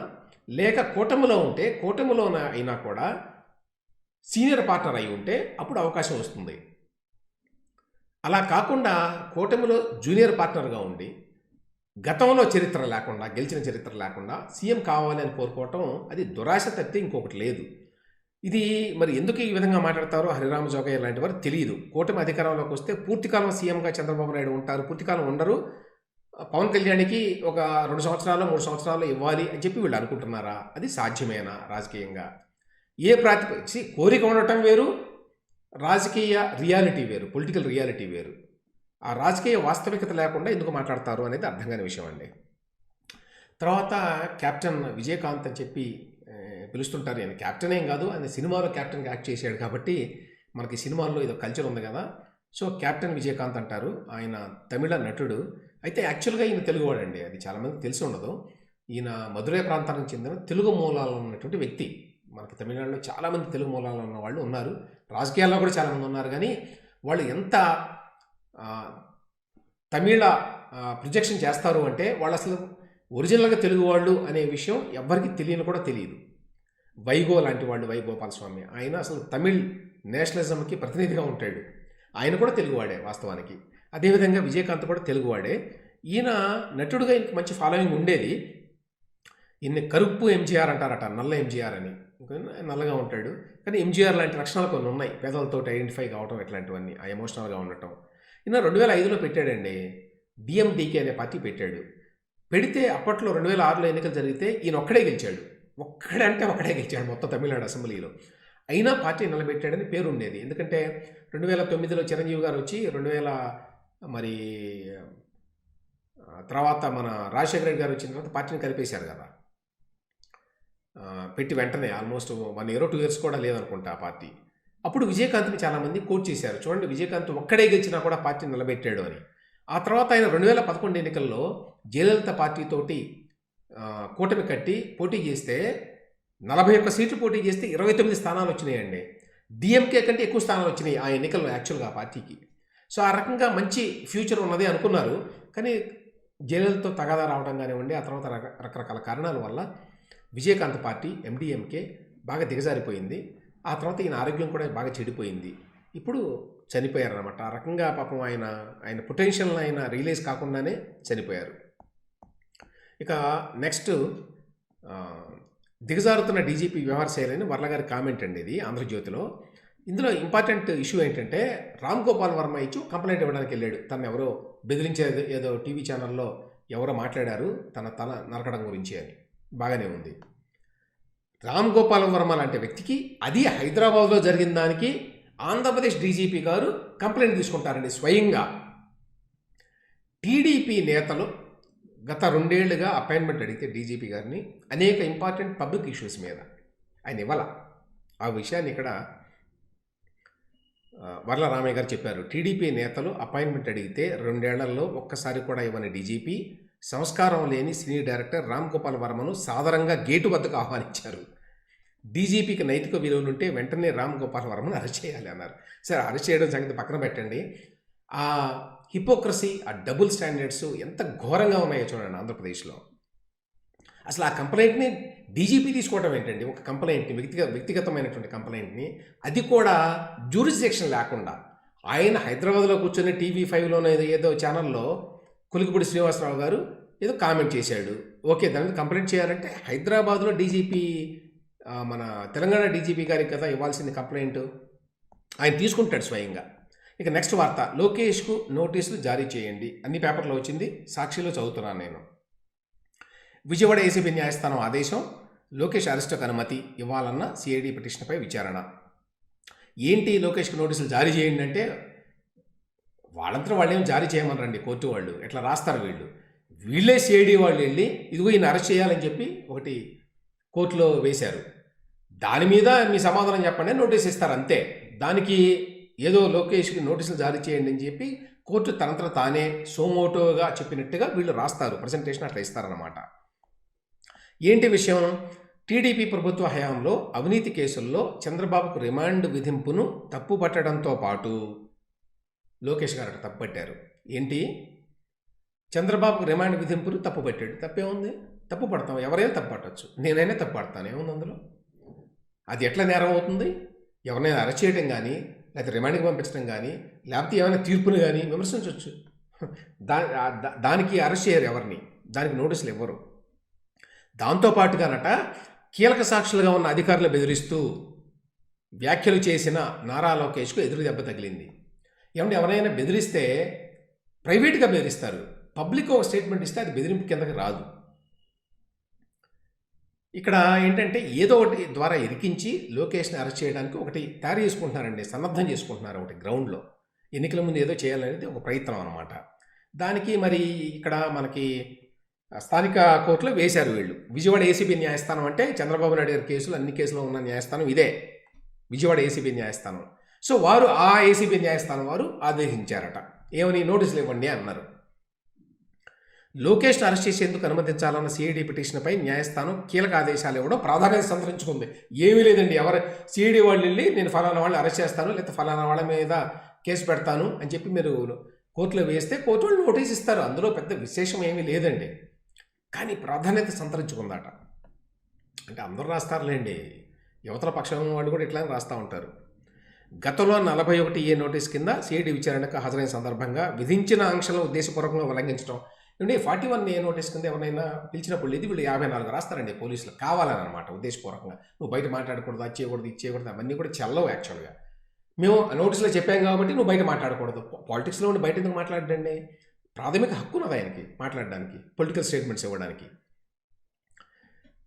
లేక కూటమిలో ఉంటే కూటమిలో అయినా కూడా సీనియర్ పార్ట్నర్ అయి ఉంటే అప్పుడు అవకాశం వస్తుంది. అలా కాకుండా కూటమిలో జూనియర్ పార్ట్నర్గా ఉండి గతంలో చరిత్ర లేకుండా గెలిచిన చరిత్ర లేకుండా సీఎం కావాలి అని కోరుకోవటం అది దురాశ తప్పితే ఇంకొకటి లేదు. ఇది మరి ఎందుకు ఈ విధంగా మాట్లాడతారో హరిరామ జోగయ్య లాంటి వారు తెలియదు. కూటమి అధికారంలోకి వస్తే పూర్తికాలం సీఎంగా చంద్రబాబు నాయుడు ఉంటారు. పూర్తికాలం ఉండరు. పవన్ కళ్యాణ్కి ఒక రెండు సంవత్సరాలు మూడు సంవత్సరాలు ఇవ్వాలి అని చెప్పి వీళ్ళు అనుకుంటున్నారా? అది సాధ్యమేనా రాజకీయంగా? ఏ ప్రాతిపదిక కోరిక ఉండటం వేరు రాజకీయ రియాలిటీ వేరు పొలిటికల్ రియాలిటీ వేరు. ఆ రాజకీయ వాస్తవికత లేకుండా ఎందుకు మాట్లాడతారు అనేది అర్థం కాని విషయం అండి. తర్వాత కెప్టెన్ విజయకాంత్ అని చెప్పి పిలుస్తుంటారు. ఆయన క్యాప్టెన్ ఏం కాదు. ఆయన సినిమాలో క్యాప్టెన్గా యాక్ట్ చేశాడు కాబట్టి మనకి సినిమాల్లో ఏదో కల్చర్ ఉంది కదా. సో క్యాప్టెన్ విజయకాంత్ అంటారు. ఆయన తమిళ నటుడు. అయితే యాక్చువల్గా ఈయన తెలుగువాడండి అది చాలామంది తెలిసి ఉండదు. ఈయన మధురై ప్రాంతానికి చెందిన తెలుగు మూలాలు ఉన్నటువంటి వ్యక్తి. మనకి తమిళనాడులో చాలామంది తెలుగు మూలాలు ఉన్న వాళ్ళు ఉన్నారు. రాజకీయాల్లో కూడా చాలామంది ఉన్నారు. కానీ వాళ్ళు ఎంత తమిళ ప్రొజెక్షన్ చేస్తారు అంటే వాళ్ళు అసలు ఒరిజినల్గా తెలుగు వాళ్ళు అనే విషయం ఎవ్వరికి తెలియని కూడా తెలియదు. వైగో లాంటి వాళ్ళు వై గోపాలస్వామి ఆయన అసలు తమిళ్ నేషనలిజంకి ప్రతినిధిగా ఉంటాడు. ఆయన కూడా తెలుగువాడే వాస్తవానికి. అదేవిధంగా విజయకాంత్ కూడా తెలుగువాడే. ఈయన నటుడుగా ఇంక మంచి ఫాలోయింగ్ ఉండేది. ఈయన కరుపు ఎంజీఆర్ అంటారట నల్ల ఎంజీఆర్ అని. నల్లగా ఉంటాడు. కానీ ఎంజీఆర్ లాంటి లక్షణాలు కొన్ని ఉన్నాయి. పేదలతో ఐడెంటిఫై కావటం ఇట్లాంటివన్నీ ఆ ఎమోషనల్గా ఉండటం. ఈయన రెండు వేల ఐదులో పెట్టాడండి. డిఎండికే అనే పార్టీ పెట్టాడు. పెడితే అప్పట్లో రెండు వేల ఆరులో ఎన్నికలు జరిగితే ఈయన ఒక్కడే గెలిచాడు. ఒక్కడంటే ఒకడే గెలిచాడు మొత్తం తమిళనాడు అసెంబ్లీలో. అయినా పార్టీ నిలబెట్టాడని పేరు ఉండేది ఎందుకంటే రెండు వేల తొమ్మిదిలో చిరంజీవి గారు వచ్చి రెండు వేల మరి తర్వాత మన రాజశేఖర రెడ్డి గారు వచ్చిన తర్వాత పార్టీని కలిపేశారు కదా. పెట్టి వెంటనే almost one year two years కూడా లేదనుకుంటా ఆ పార్టీ. అప్పుడు విజయకాంత్ని చాలామంది కోట్ చేశారు. చూడండి విజయకాంత్ ఒక్కడే గెలిచినా కూడా పార్టీ నిలబెట్టాడు అని. ఆ తర్వాత ఆయన రెండు వేల పదకొండు ఎన్నికల్లో జయలలిత పార్టీతోటి కూటమి కట్టి పోటీ చేస్తే నలభై ఒక్క సీట్లు పోటీ చేస్తే ఇరవై తొమ్మిది స్థానాలు వచ్చినాయండి. డిఎంకే కంటే ఎక్కువ స్థానాలు వచ్చినాయి ఆ ఎన్నికల్లో యాక్చువల్గా ఆ పార్టీకి. సో ఆ రకంగా మంచి ఫ్యూచర్ ఉన్నది అనుకున్నారు. కానీ జైలతో తగాదా రావడం కానివ్వండి ఆ తర్వాత రక- రకరకాల కారణాల వల్ల విజయకాంత్ పార్టీ ఎండిఎంకే బాగా దిగజారిపోయింది. ఆ తర్వాత ఈయన ఆరోగ్యం కూడా బాగా చెడిపోయింది. ఇప్పుడు చనిపోయారనమాట ఆ రకంగా పాపం ఆయన ఆయన పొటెన్షియల్ ఆయన రియలైజ్ కాకుండానే చనిపోయారు. ఇక నెక్స్ట్ దిగజారుతున్న డీజీపీ వ్యవహార శైలిని వర్ల గారి కామెంట్ అండి ఇది ఆంధ్రజ్యోతిలో. ఇందులో ఇంపార్టెంట్ ఇష్యూ ఏంటంటే రామ్ గోపాల్ వర్మ ఇచ్చి కంప్లైంట్ ఇవ్వడానికి వెళ్ళాడు. తను ఎవరో బెదిరించేది ఏదో టీవీ ఛానల్లో ఎవరో మాట్లాడారు తన తల నరకడం గురించి అని. బాగానే ఉంది. రామ్ గోపాల్ వర్మ లాంటి వ్యక్తికి అది హైదరాబాద్లో జరిగిన దానికి ఆంధ్రప్రదేశ్ డీజీపీ గారు కంప్లైంట్ తీసుకుంటారండి స్వయంగా. టీడీపీ నేతలు గత రెండేళ్ళుగా అపాయింట్మెంట్ అడిగితే డీజీపీ గారిని అనేక ఇంపార్టెంట్ పబ్లిక్ ఇష్యూస్ మీద. ఆయన ఇవ్వాల. ఆ విషయాన్ని ఇక్కడ వరల వర్ల రామయ్య గారు చెప్పారు. టీడీపీ నేతలు అపాయింట్మెంట్ అడిగితే రెండేళ్ళలో ఒక్కసారి కూడా ఇవ్వని డీజీపీ సంస్కారం లేని సినీ డైరెక్టర్ రామ్ గోపాల్ వర్మను సాధారణంగా గేటు వద్దకు ఆహ్వానించారు. డీజీపీకి నైతిక విలువలుంటే వెంటనే రామ్ గోపాల్ వర్మను అరెస్ట్ చేయాలి అన్నారు. సరే అరెస్ట్ చేయడం సంగతి పక్కన పెట్టండి. ఆ హిపోక్రసీ ఆ డబుల్ స్టాండర్డ్స్ ఎంత ఘోరంగా ఉన్నాయో చూడండి ఆంధ్రప్రదేశ్లో. అసలు ఆ కంప్లైంట్ని డీజీపీ తీసుకోవడం ఏంటండి? ఒక కంప్లైంట్ని వ్యక్తిగత వ్యక్తిగతమైనటువంటి కంప్లైంట్ని. అది కూడా జ్యూరిస్డిక్షన్ లేకుండా ఆయన హైదరాబాద్లో కూర్చొని టీవీ ఫైవ్లోనో ఏదో ఏదో ఛానల్లో కులికిపూడి శ్రీనివాసరావు గారు ఏదో కామెంట్ చేశాడు. ఓకే దాని మీద కంప్లైంట్ చేయాలంటే హైదరాబాద్లో డీజీపీ మన తెలంగాణ డీజీపీ గారికి కదా ఇవ్వాల్సింది కంప్లైంట్. ఆయన తీసుకుంటాడు స్వయంగా. ఇక నెక్స్ట్ వార్త. లోకేష్కు నోటీసులు జారీ చేయండి. అన్ని పేపర్లో వచ్చింది. సాక్షిలో చదువుతున్నాను నేను. విజయవాడ ఏసీబీ న్యాయస్థానం ఆదేశం. లోకేష్ అరెస్టుకు అనుమతి ఇవ్వాలన్న సిఐడి పిటిషన్పై విచారణ. ఏంటి లోకేష్కి నోటీసులు జారీ చేయండి అంటే వాళ్ళంతా వాళ్ళు ఏం జారీ చేయమనరండి కోర్టు వాళ్ళు. ఎట్లా రాస్తారు వీళ్ళు? వీళ్ళే సిఐడి వాళ్ళు వెళ్ళి ఇదిగో ఈయన అరెస్ట్ చేయాలని చెప్పి ఒకటి కోర్టులో వేశారు. దాని మీద మీ సమాధానం చెప్పండి నోటీస్ ఇస్తారు అంతే. దానికి ఏదో లోకేష్కి నోటీసులు జారీ చేయండి అని చెప్పి కోర్టు తనంతట తానే సోమోటోగా చెప్పినట్టుగా వీళ్ళు రాస్తారు. ప్రజెంటేషన్ అట్లా ఇస్తారన్నమాట. ఏంటి విషయం? టీడీపీ ప్రభుత్వ హయాంలో అవినీతి కేసుల్లో చంద్రబాబుకు రిమాండ్ విధింపును తప్పు పట్టడంతో పాటు లోకేష్ గారు అటు తప్పు పట్టారు. ఏంటి? చంద్రబాబుకు రిమాండ్ విధింపును తప్పుపట్టాడు తప్పేముంది తప్పు పడతాం. ఎవరైనా తప్పు పట్టచ్చు. నేనైనా తప్పు పడతాను ఏముంది అందులో? అది ఎట్లా నేరం అవుతుంది? ఎవరినైనా అరెస్ట్ చేయడం కానీ లేకపోతే రిమాండ్కి పంపించడం కానీ లేకపోతే ఏమైనా తీర్పుని కానీ విమర్శించవచ్చు దా దా- దానికి అరెస్ట్ చేయరు ఎవరిని. దానికి నోటీసులు ఇవ్వరు. దాంతోపాటుగానట కీలక సాక్షులుగా ఉన్న అధికారులు బెదిరిస్తూ వ్యాఖ్యలు చేసిన నారా లోకేష్కు ఎదురు దెబ్బ తగిలింది. ఏమంటే ఎవరైనా బెదిరిస్తే ప్రైవేట్గా బెదిరిస్తారు. పబ్లిక్ ఒక స్టేట్మెంట్ ఇస్తే అది బెదిరింపు కిందకి రాదు. ఇక్కడ ఏంటంటే ఏదో ఒకటి ద్వారా ఇరికించి లోకేష్ని అరెస్ట్ చేయడానికి ఒకటి తయారు చేసుకుంటున్నారండి సన్నద్ధం చేసుకుంటున్నారు ఒకటి గ్రౌండ్లో. ఎన్నికల ముందు ఏదో చేయాలనేది ఒక ప్రయత్నం అనమాట దానికి మరి ఇక్కడ మనకి స్థానిక కోర్టులో వేశారు వీళ్ళు. విజయవాడ ఏసీబీ న్యాయస్థానం అంటే చంద్రబాబు నాయుడు గారి కేసులు అన్ని కేసులో ఉన్న న్యాయస్థానం ఇదే. విజయవాడ ఏసీబీ న్యాయస్థానం. సో వారు ఆ ఏసీబీ న్యాయస్థానం వారు ఆదేశించారట. ఏమని నోటీసులు ఇవ్వండి అన్నారు. లోకేష్ను అరెస్ట్ చేసేందుకు అనుమతించాలన్న సిఐడి పిటిషన్పై న్యాయస్థానం కీలక ఆదేశాలు ఇవ్వడం ప్రాధాన్యత సంతరించుకుంది. ఏమీ లేదండి. ఎవరు సిఐడి వాళ్ళు వెళ్ళి నేను ఫలానా వాళ్ళని అరెస్ట్ చేస్తాను లేకపోతే ఫలానా వాళ్ళ మీద కేసు పెడతాను అని చెప్పి మీరు కోర్టులో వేస్తే కోర్టు వాళ్ళు నోటీస్ ఇస్తారు. అందులో పెద్ద విశేషం ఏమీ లేదండి. కానీ ప్రాధాన్యత సంతరించుకుందట. అంటే అందరూ రాస్తారులేండి. యువతల పక్షం వాళ్ళు కూడా ఇట్లానే రాస్తూ ఉంటారు. గతంలో నలభై ఒకటి ఏ నోటీస్ కింద సిఐడి విచారణకు హాజరైన సందర్భంగా విధించిన ఆంక్షలను ఉద్దేశపూర్వకంగా ఉల్లంఘించడం ఏమండి ఫార్టీ వన్ ఏ నోటీస్ కింద ఎవరైనా పిలిచినప్పుడు ఇది వీళ్ళు యాభై నాలుగు రాస్తారండి పోలీసులు. కావాలని అనమాట ఉద్దేశపూర్వకంగా. నువ్వు బయట మాట్లాడకూడదు అది చేయకూడదు ఇది చేయకూడదు అవన్నీ కూడా చెల్లవు యాక్చువల్గా. మేము నోటీసులో చెప్పాం కాబట్టి నువ్వు బయట మాట్లాడకూడదు. పాలిటిక్స్లో ఉండి బయట ఎందుకు మాట్లాడండి ప్రాథమిక హక్కు ఉన్నది ఆయనకి మాట్లాడడానికి పొలిటికల్ స్టేట్మెంట్స్ ఇవ్వడానికి.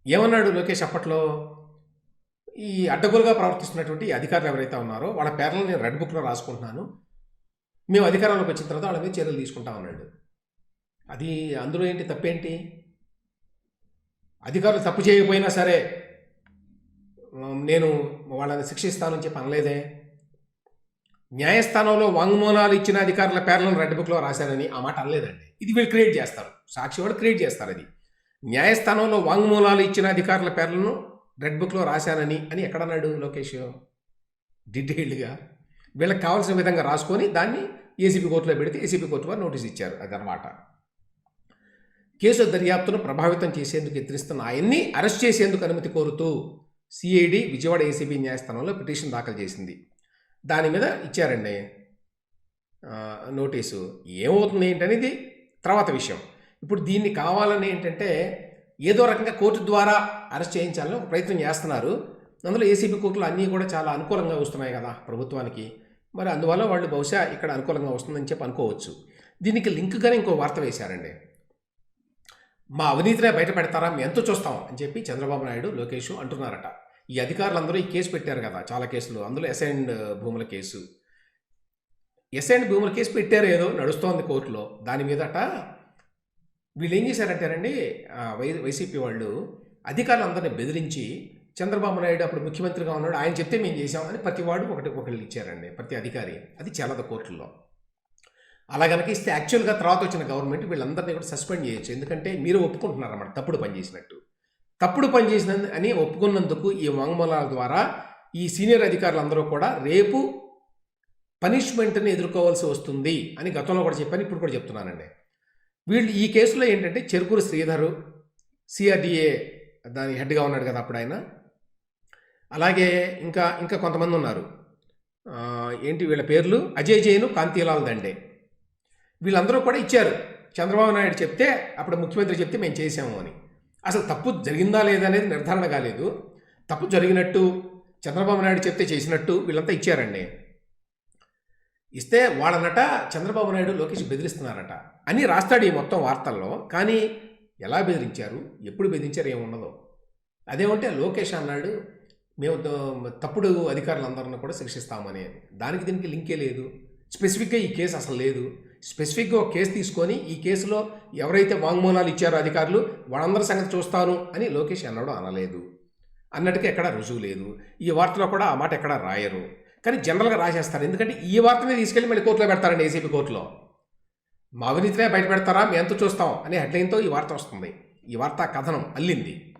ఏమన్నాడు లోకేష్ అప్పట్లో? ఈ అడ్డగోలుగా ప్రవర్తిస్తున్నటువంటి అధికారులు ఎవరైతే ఉన్నారో వాళ్ళ పేర్లను నేను రెడ్ బుక్లో రాసుకుంటున్నాను. మేము అధికారంలోకి వచ్చిన తర్వాత వాళ్ళ మీద చర్యలు తీసుకుంటామన్నాడు అది అందులో ఏంటి తప్పేంటి? అధికారులు తప్పు చేయకపోయినా సరే నేను వాళ్ళని శిక్షిస్తానని చెప్పి అనలేదే. న్యాయస్థానంలో వాంగ్మూలాలు ఇచ్చిన అధికారుల పేర్లను రెడ్ బుక్లో రాశారని ఆ మాట అనలేదండి. ఇది వీళ్ళు క్రియేట్ చేస్తారు. సాక్షి వాడు క్రియేట్ చేస్తారు అది. న్యాయస్థానంలో వాంగ్మూలాలు ఇచ్చిన అధికారుల పేర్లను రెడ్ బుక్లో రాశానని అని ఎక్కడన్నాడు లోకేష్? డీటెయిల్డ్గా వీళ్ళకి కావాల్సిన విధంగా రాసుకొని దాన్ని ఏసీపీ కోర్టులో పెడితే ఏసీపీ కోర్టు వారు నోటీస్ ఇచ్చారు అదనమాట. కేసు దర్యాప్తును ప్రభావితం చేసేందుకు ఎత్తిరిస్తున్న ఆయన్ని అరెస్ట్ చేసేందుకు అనుమతి కోరుతూ సిఐడి విజయవాడ ఏసీబీ న్యాయస్థానంలో పిటిషన్ దాఖలు చేసింది. దాని మీద ఇచ్చారండి. నోటీసు. ఏమవుతుంది ఏంటనేది? తర్వాత విషయం. ఇప్పుడు దీన్ని కావాలని ఏంటంటే ఏదో రకంగా కోర్టు ద్వారా అరెస్ట్ చేయించాలని ఒక ప్రయత్నం చేస్తున్నారు. అందులో ఏసీబీ కోర్టులు అన్నీ కూడా చాలా అనుకూలంగా వస్తున్నాయి కదా ప్రభుత్వానికి. మరి అందువల్ల వాళ్ళు బహుశా ఇక్కడ అనుకూలంగా వస్తుందని చెప్పి అనుకోవచ్చు. దీనికి లింక్గానే ఇంకో వార్త వేశారండి. మా అవినీతినే బయట పెడతారా మేము ఎంతో చూస్తాం? అని చెప్పి చంద్రబాబు నాయుడు లోకేష్ అంటున్నారట. ఈ అధికారులందరూ ఈ కేసు పెట్టారు కదా చాలా కేసులు. అందులో ఎసైన్డ్ భూముల కేసు. ఎసైన్డ్ భూముల కేసు పెట్టారు ఏదో నడుస్తోంది కోర్టులో. దాని మీదట వీళ్ళు ఏం చేశారంటారండి వై వైసీపీ వాళ్ళు అధికారులందరినీ బెదిరించి చంద్రబాబు నాయుడు అప్పుడు ముఖ్యమంత్రిగా ఉన్నాడు ఆయన చెప్తే మేము చేసామని ప్రతి వాడు ఒకటి ఒకళ్ళు ఇచ్చారండి ప్రతి అధికారి. అది చెల్లదు కోర్టుల్లో అలా కనుక ఇస్తే యాక్చువల్గా తర్వాత వచ్చిన గవర్నమెంట్ వీళ్ళందరినీ కూడా సస్పెండ్ చేయొచ్చు. ఎందుకంటే మీరు ఒప్పుకుంటున్నారన్నమాట తప్పుడు పని చేసినట్టు. తప్పుడు పని చేసిన అని ఒప్పుకున్నందుకు ఈ వాంగ్మూలాల ద్వారా ఈ సీనియర్ అధికారులందరూ కూడా రేపు పనిష్మెంట్ని ఎదుర్కోవాల్సి వస్తుంది అని గతంలో కూడా చెప్పాను ఇప్పుడు కూడా చెప్తున్నానండి. వీళ్ళు ఈ కేసులో ఏంటంటే చెరుకూరు శ్రీధరు సిఆర్డిఏ దాని హెడ్గా ఉన్నాడు కదా అప్పుడు ఆయన అలాగే ఇంకా ఇంకా కొంతమంది ఉన్నారు. ఏంటి వీళ్ళ పేర్లు? అజయ్ జైను కాంతిలాల్ దండే. వీళ్ళందరూ కూడా ఇచ్చారు. చంద్రబాబు నాయుడు చెప్తే అప్పుడు ముఖ్యమంత్రి చెప్తే మేము చేసాము అని. అసలు తప్పు జరిగిందా లేదా అనేది నిర్ధారణ కాలేదు. తప్పు జరిగినట్టు చంద్రబాబు నాయుడు చెప్తే చేసినట్టు వీళ్ళంతా ఇచ్చారండి. ఇస్తే వాళ్ళనట చంద్రబాబు నాయుడు లోకేష్ బెదిరిస్తున్నారట అని రాస్తాడు ఈ మొత్తం వార్తల్లో. కానీ ఎలా బెదిరించారు? ఎప్పుడు బెదిరించారు? ఏముండదు. అదేమంటే లోకేష్ అన్నాడు మేము తప్పుడు అధికారులందరిని కూడా శిక్షిస్తామని. దానికి దీనికి లింకే లేదు. స్పెసిఫిక్గా ఈ కేసు అసలు లేదు. స్పెసిఫిక్గా ఒక కేసు తీసుకొని ఈ కేసులో ఎవరైతే వాంగ్మూలాలు ఇచ్చారో అధికారులు వాళ్ళందరి సంగతి చూస్తాను అని లోకేష్ అన్నాడు అనలేదు. అన్నట్టుగా ఎక్కడా రుజువు లేదు. ఈ వార్తలో కూడా ఆ మాట ఎక్కడా రాయరు. కానీ జనరల్గా రాసేస్తారు. ఎందుకంటే ఈ వార్తని తీసుకెళ్ళి మళ్ళీ కోర్టులో పెడతారండి ఏసీబీ కోర్టులో. మా అవినీతినే బయట పెడతారా మేము ఎంత చూస్తాం అనే హెడ్లైన్తో ఈ వార్త వస్తుంది. ఈ వార్త కథనం అల్లింది.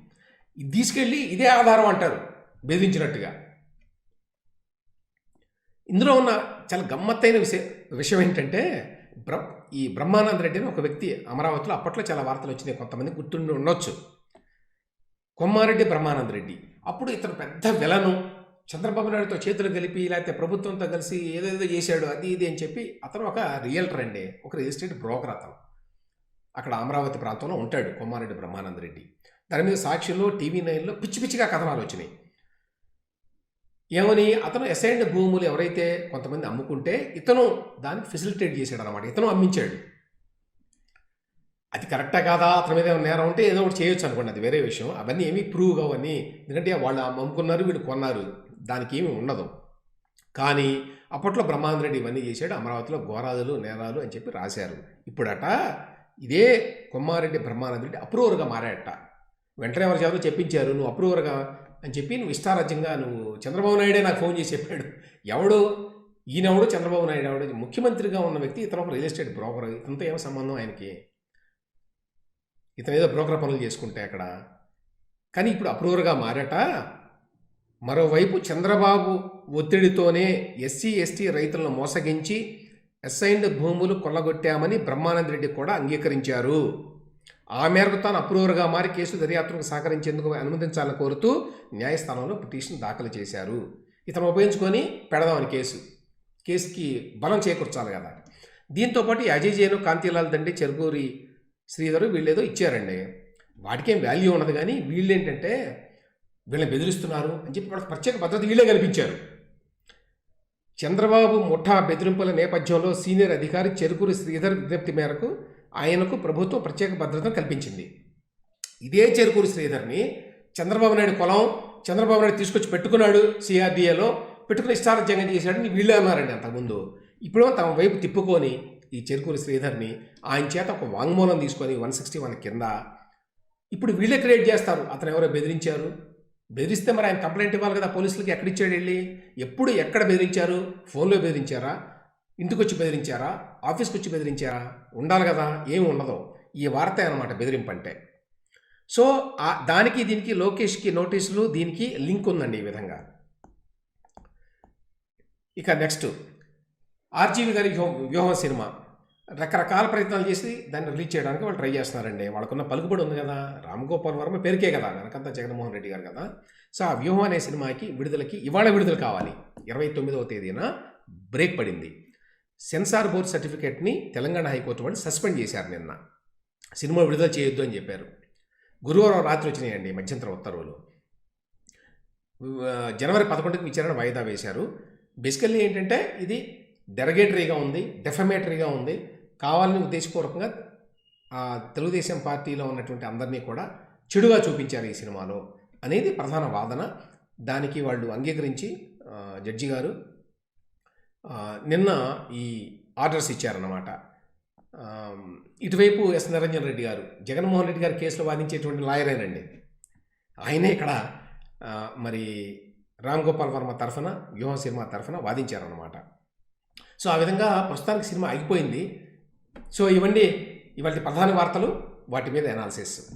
ఇది తీసుకెళ్ళి ఇదే ఆధారం అంటారు బెదిరించినట్టుగా ఇందులో ఉన్న చాలా గమ్మత్తైన విషయం విషయం ఏంటంటే బ్ర ఈ బ్రహ్మానంద రెడ్డి అని ఒక వ్యక్తి అమరావతిలో అప్పట్లో చాలా వార్తలు వచ్చినాయి. కొంతమంది గుర్తుండి ఉండొచ్చు. కొమ్మారెడ్డి బ్రహ్మానంద రెడ్డి. అప్పుడు ఇతను పెద్ద వెలను. చంద్రబాబు నాయుడుతో చేతులు కలిపి లేకపోతే ప్రభుత్వంతో కలిసి ఏదేదో చేశాడు అది ఇది అని చెప్పి అతను ఒక రియల్టర్ అండి. ఒక రిజిస్టేట్ బ్రోకర్ అతను. అక్కడ అమరావతి ప్రాంతంలో ఉంటాడు కొమ్మారెడ్డి బ్రహ్మానంద రెడ్డి. దాని మీద సాక్షుల్లో టీవీ నైన్లో పిచ్చి పిచ్చిగా కథనాలు వచ్చినాయి. ఏమని? అతను అసైన్డ్ భూములు ఎవరైతే కొంతమంది అమ్ముకుంటే ఇతను దానికి ఫెసిలిటేట్ చేశాడు అనమాట ఇతను అమ్మించాడు. అది కరెక్టా కాదా? అతని మీద ఏమైనా నేరం ఉంటే ఏదో ఒకటి చేయొచ్చు అనుకోండి. అది వేరే విషయం. అవన్నీ ఏమీ ప్రూవ్ కావని ఎందుకంటే వాళ్ళు అమ్ముకున్నారు వీళ్ళు కొన్నారు. దానికి ఏమీ ఉండదు. కానీ అప్పట్లో బ్రహ్మాందరెడ్డి ఇవన్నీ చేశాడు. అమరావతిలో ఘోరాదులు నేరాలు అని చెప్పి రాశారు. ఇప్పుడట ఇదే కొమ్మారెడ్డి బ్రహ్మానంద రెడ్డి అప్రూవర్గా మారాడట. వెంటనే ఎవరు చదువు చెప్పించారు. నువ్వు అప్రూవర్గా అని చెప్పి నువ్వు ఇష్టారాజ్యంగా నువ్వు చంద్రబాబు నాయుడే నాకు ఫోన్ చేసి చెప్పాడు. ఎవడో? ఈయనెవడు? చంద్రబాబు నాయుడు ఎవడో? ముఖ్యమంత్రిగా ఉన్న వ్యక్తి ఇతను ఒక రియల్ ఎస్టేట్ బ్రోకర్ ఇతనితో ఏమో సంబంధం ఆయనకి? ఇతను ఏదో బ్రోకర్ పనులు చేసుకుంటే అక్కడ. కానీ ఇప్పుడు అప్రూవర్గా మారట. మరోవైపు చంద్రబాబు ఒత్తిడితోనే ఎస్సీ ఎస్టీ రైతులను మోసగించి అసైన్డ్ భూములు కొల్లగొట్టామని బ్రహ్మానంద రెడ్డి కూడా అంగీకరించారు. ఆ మేరకు తాను అప్రూవర్గా మారి కేసు దర్యాప్తుకు సహకరించేందుకు అనుమతించాలని కోరుతూ న్యాయస్థానంలో పిటిషన్ దాఖలు చేశారు. ఇతను ఉపయోగించుకొని పెడదామని కేసు. కేసుకి బలం చేకూర్చాలి కదా. దీంతోపాటు పాటు అజయ్ కాంతిలాల్ దండి చెరుకూరి శ్రీధరు వీళ్ళేదో ఇచ్చారండి. వాటికేం వాల్యూ ఉండదు కానీ వీళ్ళు ఏంటంటే వీళ్ళని బెదిరిస్తున్నారు అని చెప్పి వాళ్ళకి ప్రత్యేక భద్రత వీళ్ళే కల్పించారు. చంద్రబాబు ముఠా బెదిరింపుల నేపథ్యంలో సీనియర్ అధికారి చెరుకూరి శ్రీధర్ విజ్ఞప్తి మేరకు ఆయనకు ప్రభుత్వం ప్రత్యేక భద్రతను కల్పించింది. ఇదే చెరుకూరి శ్రీధర్ని చంద్రబాబు నాయుడు కులం చంద్రబాబు నాయుడు తీసుకొచ్చి పెట్టుకున్నాడు సిఆర్డీఏలో పెట్టుకుని ఇష్టారాజ్యంగా చేశాడని వీళ్ళే అన్నారండి అంతకుముందు. ఇప్పుడు తమ వైపు తిప్పుకొని ఈ చెరుకూరి శ్రీధర్ని ఆయన చేత ఒక వాంగ్మూలం తీసుకొని వన్ సిక్స్టీ వన్ కింద ఇప్పుడు వీళ్ళే క్రియేట్ చేస్తారు. అతను ఎవరో బెదిరించారు. బెదిరిస్తే మరి ఆయన కంప్లైంట్ ఇవ్వాలి కదా పోలీసులకి? ఎక్కడిచ్చాడు వెళ్ళి ఎప్పుడు ఎక్కడ బెదిరించారు? ఫోన్లో బెదిరించారా? ఇంటికి వచ్చి బెదిరించారా? ఆఫీస్కి వచ్చి బెదిరించారా? ఉండాలి కదా ఏమి ఉండదు. ఈ వార్త అనమాట బెదిరింపు అంటే సో దానికి దీనికి లోకేష్కి నోటీసులు దీనికి లింక్ ఉందండి ఈ విధంగా. ఇక నెక్స్ట్. ఆర్జీవి గారి వ్యూహం వ్యూహం సినిమా. రకరకాల ప్రయత్నాలు చేసి దాన్ని రిలీజ్ చేయడానికి వాళ్ళు ట్రై చేస్తున్నారండి. వాళ్ళకున్న పలుకుబడి ఉంది కదా. రామ్ గోపాల్ వర్మ పేరుకే కదా. వెనకంతా జగన్మోహన్ రెడ్డి గారు కదా. సో ఆ వ్యూహం అనే సినిమాకి విడుదలకి ఇవాళ విడుదల కావాలి. ఇరవై తొమ్మిదవ తేదీన బ్రేక్ పడింది. సెన్సార్ బోర్డ్ సర్టిఫికేట్ని తెలంగాణ హైకోర్టు వాళ్ళు సస్పెండ్ చేశారు నిన్న. సినిమా విడుదల చేయొద్దు అని చెప్పారు. గురువారం రాత్రి వచ్చినాయండి మధ్యంతర ఉత్తర్వులు. జనవరి పదకొండుకి విచారణ వాయిదా వేశారు. బేసికల్లీ ఏంటంటే ఇది డెరగేటరీగా ఉంది డెఫమేటరీగా ఉంది. కావాలని ఉద్దేశపూర్వకంగా తెలుగుదేశం పార్టీలో ఉన్నటువంటి అందరినీ కూడా చెడుగా చూపించారు ఈ సినిమాలో. అనేది ప్రధాన వాదన. దానికి వాళ్ళు అంగీకరించి జడ్జి గారు నిన్న ఈ ఆర్డర్స్ ఇచ్చారన్నమాట. ఇటువైపు ఎస్ నిరంజన్ రెడ్డి గారు జగన్మోహన్ రెడ్డి గారి కేసులో వాదించేటువంటి లాయరేనండి. ఆయనే ఇక్కడ మరి రామ్ గోపాల్ వర్మ తరఫున వ్యూహం సినిమా తరఫున వాదించారన్నమాట. సో ఆ విధంగా ప్రస్తుతానికి సినిమా ఆగిపోయింది. సో ఇవన్నీ ఇవాళ ప్రధాన వార్తలు వాటి మీద అనాలిసిస్